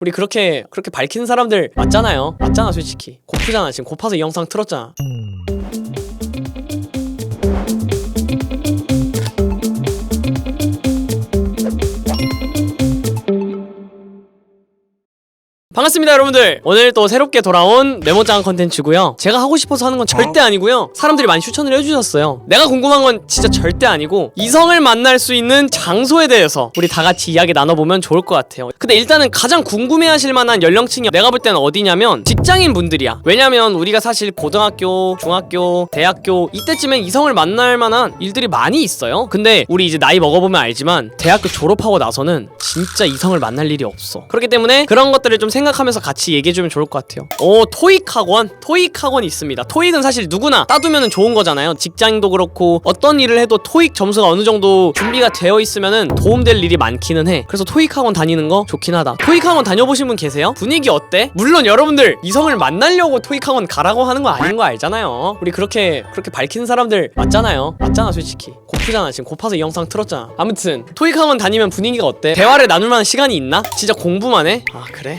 우리 그렇게 그렇게 밝히는 사람들 맞잖아요. 맞잖아 솔직히. 고프잖아 지금 고파서 이 영상 틀었잖아. 반갑습니다 여러분들. 오늘 또 새롭게 돌아온 메모장 컨텐츠고요. 제가 하고 싶어서 하는 건 절대 아니고요. 사람들이 많이 추천을 해주셨어요. 내가 궁금한 건 진짜 절대 아니고 이성을 만날 수 있는 장소에 대해서 우리 다 같이 이야기 나눠보면 좋을 것 같아요. 근데 일단은 가장 궁금해하실 만한 연령층이 내가 볼 때는 어디냐면 직장인 분들이야. 왜냐면 우리가 사실 고등학교 중학교 대학교 이때쯤엔 이성을 만날 만한 일들이 많이 있어요. 근데 우리 이제 나이 먹어보면 알지만 대학교 졸업하고 나서는 진짜 이성을 만날 일이 없어. 그렇기 때문에 그런 것들을 좀 생각하면서 같이 얘기해주면 좋을 것 같아요. 오 토익 학원, 토익 학원이 있습니다. 토익은 사실 누구나 따두면 좋은 거잖아요. 직장도 그렇고 어떤 일을 해도 토익 점수가 어느 정도 준비가 되어 있으면은 도움될 일이 많기는 해. 그래서 토익 학원 다니는 거 좋긴 하다. 토익 학원 다녀보신 분 계세요? 분위기 어때? 물론 여러분들 이성을 만나려고 토익 학원 가라고 하는 거 아닌 거 알잖아요. 우리 그렇게 그렇게 밝히는 사람들 맞잖아요. 맞잖아 솔직히. 고프잖아 지금 고파서 이 영상 틀었잖아. 아무튼 토익 학원 다니면 분위기가 어때? 대화를 나눌 만한 시간이 있나? 진짜 공부만 해? 아 그래?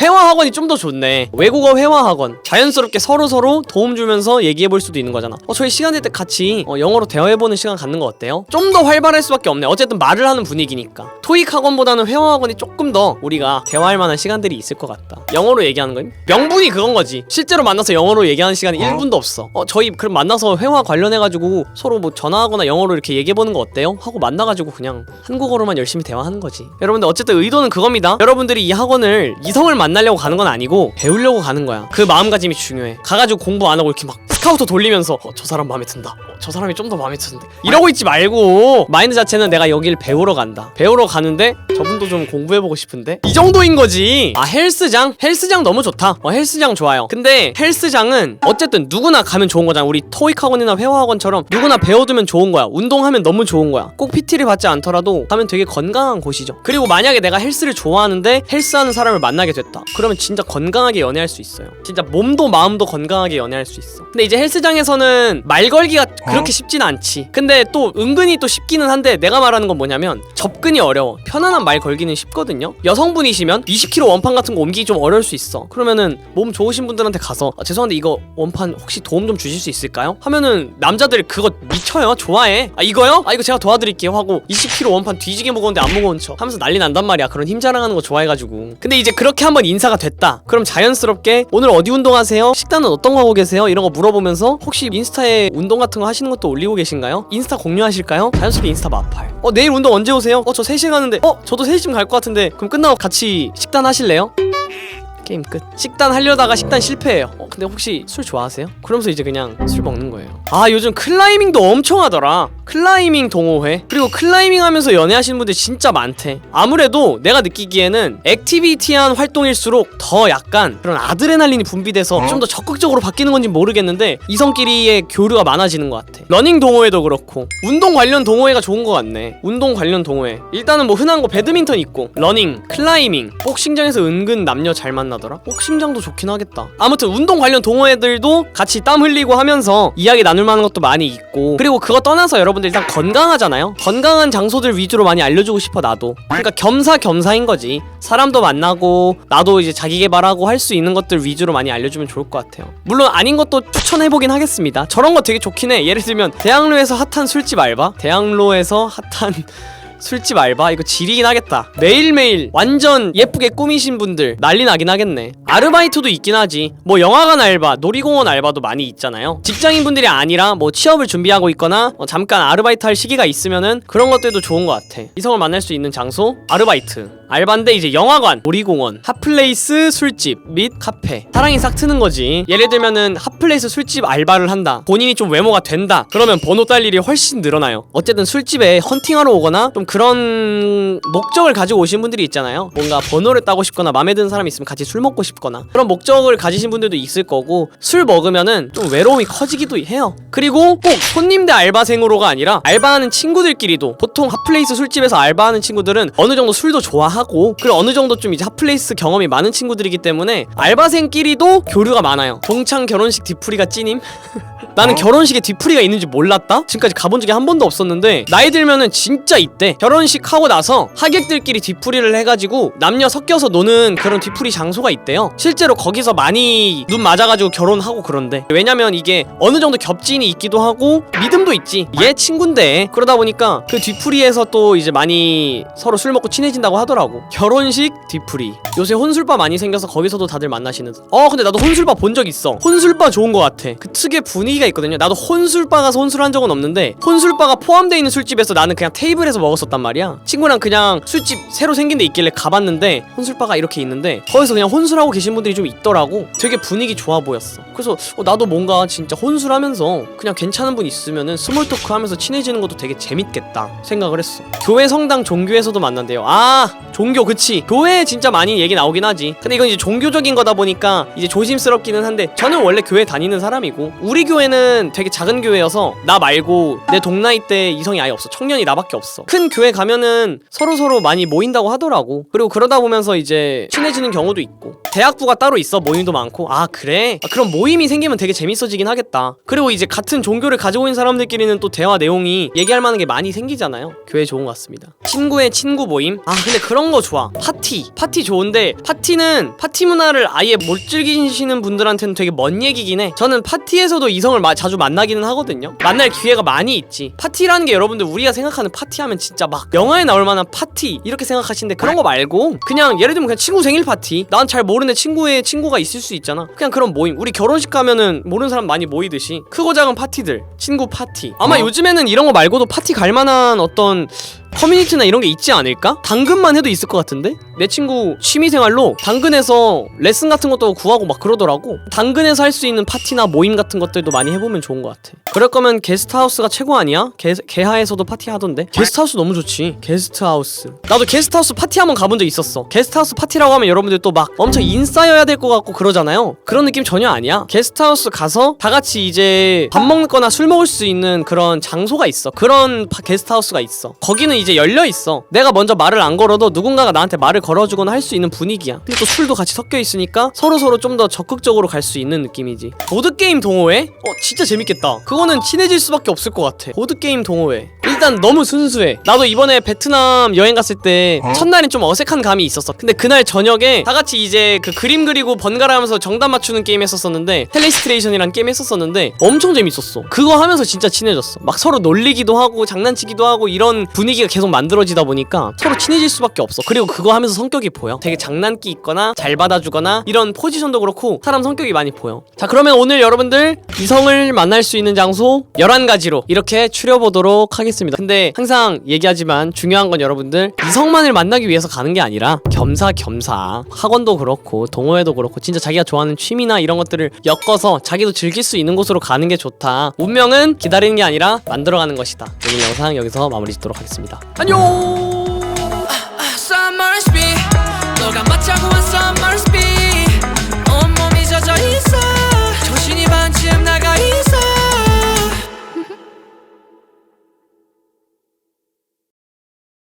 회화 학원이 좀 더 좋네. 외국어 회화 학원. 자연스럽게 서로 서로 도움 주면서 얘기해 볼 수도 있는 거잖아. 어, 저희 시간 될 때 같이 어, 영어로 대화해 보는 시간 갖는 거 어때요? 좀 더 활발할 수밖에 없네. 어쨌든 말을 하는 분위기니까. 토익 학원보다는 회화 학원이 조금 더 우리가 대화할 만한 시간들이 있을 것 같다. 영어로 얘기하는 건 명분이 그건 거지. 실제로 만나서 영어로 얘기하는 시간이 1분도 없어. 어, 저희 그럼 만나서 회화 관련해 가지고 서로 뭐 전화하거나 영어로 이렇게 얘기해 보는 거 어때요? 하고 만나 가지고 그냥 한국어로만 열심히 대화하는 거지. 여러분들 어쨌든 의도는 그겁니다. 여러분들이 이 학원을 이성을 만나려고 가는 건 아니고 배우려고 가는 거야. 그 마음가짐이 중요해. 가가지고 공부 안 하고 이렇게 막 스카우터 돌리면서 어, 저 사람 마음에 든다. 어, 저 사람이 좀 더 마음에 드는데. 이러고 있지 말고 마인드 자체는 내가 여길 배우러 간다. 배우러 가는데 저분도 좀 공부해보고 싶은데 이 정도인 거지. 아 헬스장? 헬스장 너무 좋다. 어, 헬스장 좋아요. 근데 헬스장은 어쨌든 누구나 가면 좋은 거잖아. 우리 토익 학원이나 회화 학원처럼 누구나 배워두면 좋은 거야. 운동하면 너무 좋은 거야. 꼭 PT를 받지 않더라도 가면 되게 건강한 곳이죠. 그리고 만약에 내가 헬스를 좋아하는데 헬스하는 사람을 만나게 됐다. 그러면 진짜 건강하게 연애할 수 있어요. 진짜 몸도 마음도 건강하게 연애할 수 있어. 근데 이제 헬스장에서는 말 걸기가 그렇게 쉽진 않지. 근데 또 은근히 또 쉽기는 한데 내가 말하는 건 뭐냐면 접근이 어려워. 편안한 말 걸기는 쉽거든요. 여성분이시면 20kg 원판 같은 거 옮기기 좀 어려울 수 있어. 그러면은 몸 좋으신 분들한테 가서 아, 죄송한데 이거 원판 혹시 도움 좀 주실 수 있을까요? 하면은 남자들이 그거 미쳐요. 좋아해. 아 이거요? 아 이거 제가 도와드릴게요 하고 20kg 원판 뒤지게 무거운데 안 무거운 척 하면서 난리 난단 말이야. 그런 힘 자랑하는 거 좋아해가지고. 근데 이제 그렇게 한번 인사가 됐다. 그럼 자연스럽게 오늘 어디 운동하세요? 식단은 어떤 거 하고 계세요? 이런 거 물어보면서 혹시 인스타에 운동 같은 거 하시는 것도 올리고 계신가요? 인스타 공유하실까요? 자연스럽게 인스타 마팔. 어 내일 운동 언제 오세요? 어 저 3시에 가는데 어 저도 3시쯤 갈 것 같은데 그럼 끝나고 같이 식단 하실래요? 게임 끝. 식단 하려다가 식단 실패해요. 어, 근데 혹시 술 좋아하세요? 그러면서 이제 그냥 술 먹는 거예요. 아, 요즘 클라이밍도 엄청 하더라. 클라이밍 동호회. 그리고 클라이밍 하면서 연애하시는 분들 진짜 많대. 아무래도 내가 느끼기에는 액티비티한 활동일수록 더 약간 그런 아드레날린이 분비돼서 좀 더 적극적으로 바뀌는 건지 모르겠는데 이성끼리의 교류가 많아지는 것 같아. 러닝 동호회도 그렇고 운동 관련 동호회가 좋은 것 같네. 운동 관련 동호회. 일단은 뭐 흔한 거 배드민턴 있고 러닝, 클라이밍, 복싱장에서 은근 남녀 잘 만나더라. 복싱장도 좋긴 하겠다. 아무튼 운동 관련 동호회들도 같이 땀 흘리고 하면서 이야기 나눌 만한 것도 많이 있고 그리고 그거 떠나서 여러분들 일단 건강하잖아요. 건강한 장소들 위주로 많이 알려주고 싶어 나도. 그러니까 겸사겸사인 거지. 사람도 만나고 나도 이제 자기 개발하고 할 수 있는 것들 위주로 많이 알려주면 좋을 것 같아요. 물론 아닌 것도 추천해보긴 하겠습니다. 저런 거 되게 좋긴 해. 예를 들면 대학로에서 핫한 술집 알바, 대학로에서 핫한 술집 알바? 이거 지리긴 하겠다. 매일매일 완전 예쁘게 꾸미신 분들 난리 나긴 하겠네. 아르바이트도 있긴 하지. 뭐 영화관 알바 놀이공원 알바도 많이 있잖아요. 직장인분들이 아니라 뭐 취업을 준비하고 있거나 어, 잠깐 아르바이트 할 시기가 있으면은 그런 것들도 좋은 것 같아. 이성을 만날 수 있는 장소 아르바이트 알바인데 이제 영화관 놀이공원 핫플레이스 술집 및 카페. 사랑이 싹 트는 거지. 예를 들면은 핫플레이스 술집 알바를 한다. 본인이 좀 외모가 된다. 그러면 번호 딸 일이 훨씬 늘어나요. 어쨌든 술집에 헌팅하러 오거나 좀 그런 목적을 가지고 오신 분들이 있잖아요. 뭔가 번호를 따고 싶거나 마음에 드는 사람이 있으면 같이 술 먹고 싶거나 그런 목적을 가지신 분들도 있을 거고 술 먹으면은 좀 외로움이 커지기도 해요. 그리고 꼭 손님 대 알바생으로가 아니라 알바하는 친구들끼리도 보통 핫플레이스 술집에서 알바하는 친구들은 어느 정도 술도 좋아하고 하고 그리고 어느 정도 좀 이제 핫플레이스 경험이 많은 친구들이기 때문에 알바생끼리도 교류가 많아요. 동창 결혼식 뒤풀이가 찐임? 나는 결혼식에 뒤풀이가 있는지 몰랐다? 지금까지 가본 적이 한 번도 없었는데 나이 들면은 진짜 있대 결혼식 하고 나서 하객들끼리 뒤풀이를 해가지고 남녀 섞여서 노는 그런 뒤풀이 장소가 있대요. 실제로 거기서 많이 눈 맞아가지고 결혼하고 그런데 왜냐면 이게 어느 정도 겹진이 있기도 하고 믿음도 있지. 얘 친군데 그러다 보니까 그 뒤풀이에서 또 이제 많이 서로 술 먹고 친해진다고 하더라고 결혼식 뒤풀이. 요새 혼술바 많이 생겨서 거기서도 다들 만나시는 어 근데 나도 혼술바 본 적 있어. 혼술바 좋은 거 같아. 그 특유의 분위기가 있거든요. 나도 혼술바 가서 혼술한 적은 없는데 혼술바가 포함되어 있는 술집에서 나는 그냥 테이블에서 먹었었단 말이야. 친구랑 그냥 술집 새로 생긴 데 있길래 가봤는데 혼술바가 이렇게 있는데 거기서 그냥 혼술하고 계신 분들이 좀 있더라고. 되게 분위기 좋아 보였어. 그래서 어, 나도 뭔가 진짜 혼술하면서 그냥 괜찮은 분 있으면은 스몰 토크 하면서 친해지는 것도 되게 재밌겠다 생각을 했어. 교회 성당 종교에서도 만난대요. 아 종교 그치. 교회에 진짜 많이 얘기 나오긴 하지. 근데 이건 이제 종교적인 거다 보니까 이제 조심스럽기는 한데 저는 원래 교회 다니는 사람이고 우리 교회는 되게 작은 교회여서 나 말고 내 동나이 때 이성이 아예 없어. 청년이 나밖에 없어. 큰 교회 가면은 서로 서로 많이 모인다고 하더라고. 그리고 그러다 보면서 이제 친해지는 경우도 있고. 대학부가 따로 있어. 모임도 많고. 아 그래? 아, 그럼 모임이 생기면 되게 재밌어지긴 하겠다. 그리고 이제 같은 종교를 가지고 있는 사람들끼리는 또 대화 내용이 얘기할 만한 게 많이 생기잖아요. 교회 좋은 것 같습니다. 친구의 친구 모임? 아 근데 그런 거 좋아. 파티. 파티 좋은데 파티는 파티 문화를 아예 못 즐기시는 분들한테는 되게 먼 얘기긴 해. 저는 파티에서도 이성을 마- 자주 만나기는 하거든요. 만날 기회가 많이 있지. 파티라는 게 여러분들 우리가 생각하는 파티하면 진짜 막 영화에 나올 만한 파티 이렇게 생각하시는데 그런 거 말고 그냥 예를 들면 그냥 친구 생일 파티. 난 잘 모르는 친구의 친구가 있을 수 있잖아. 그냥 그런 모임. 우리 결혼식 가면은 모르는 사람 많이 모이듯이 크고 작은 파티들 친구 파티. 아마 어. 요즘에는 이런 거 말고도 파티 갈 만한 어떤 커뮤니티나 이런 게 있지 않을까? 당근만 해도 있을 것 같은데? 내 친구 취미생활로 당근에서 레슨 같은 것도 구하고 막 그러더라고. 당근에서 할 수 있는 파티나 모임 같은 것들도 많이 해보면 좋은 것 같아. 그럴 거면 게스트하우스가 최고 아니야? 게, 개하에서도 파티 하던데? 게스트하우스 너무 좋지. 게스트하우스. 나도 게스트하우스 파티 한번 가본 적 있었어. 게스트하우스 파티라고 하면 여러분들 또 막 엄청 인싸여야 될 것 같고 그러잖아요. 그런 느낌 전혀 아니야. 게스트하우스 가서 다 같이 이제 밥 먹거나 술 먹을 수 있는 그런 장소가 있어. 그런 파- 게스트하우스가 있어. 거기는 이제 열려 있어. 내가 먼저 말을 안 걸어도 누군가가 나한테 말을 걸어주거나 할 수 있는 분위기야. 근데 또 술도 같이 섞여 있으니까 서로 서로 좀 더 적극적으로 갈 수 있는 느낌이지. 보드 게임 동호회? 어 진짜 재밌겠다. 그거는 친해질 수밖에 없을 것 같아. 보드 게임 동호회 일단 너무 순수해. 나도 이번에 베트남 여행 갔을 때 어? 첫날엔 좀 어색한 감이 있었어. 근데 그날 저녁에 다 같이 이제 그 그림 그리고 번갈아 하면서 정답 맞추는 게임 했었었는데 텔레스트레이션이란 게임 했었었는데 엄청 재밌었어. 그거 하면서 진짜 친해졌어. 막 서로 놀리기도 하고 장난치기도 하고 이런 분위기가 계속 만들어지다 보니까 서로 친해질 수밖에 없어. 그리고 그거 하면서 성격이 보여. 되게 장난기 있거나 잘 받아주거나 이런 포지션도 그렇고 사람 성격이 많이 보여. 자 그러면 오늘 여러분들 이성을 만날 수 있는 장소 11가지로 이렇게 추려보도록 하겠 똑같습니다. 근데 항상 얘기하지만 중요한 건 여러분들 이성만을 만나기 위해서 가는 게 아니라 겸사겸사 학원도 그렇고 동호회도 그렇고 진짜 자기가 좋아하는 취미나 이런 것들을 엮어서 자기도 즐길 수 있는 곳으로 가는 게 좋다. 운명은 기다리는 게 아니라 만들어가는 것이다. 오늘 영상 여기서 마무리 짓도록 하겠습니다. 안녕. 아, 아,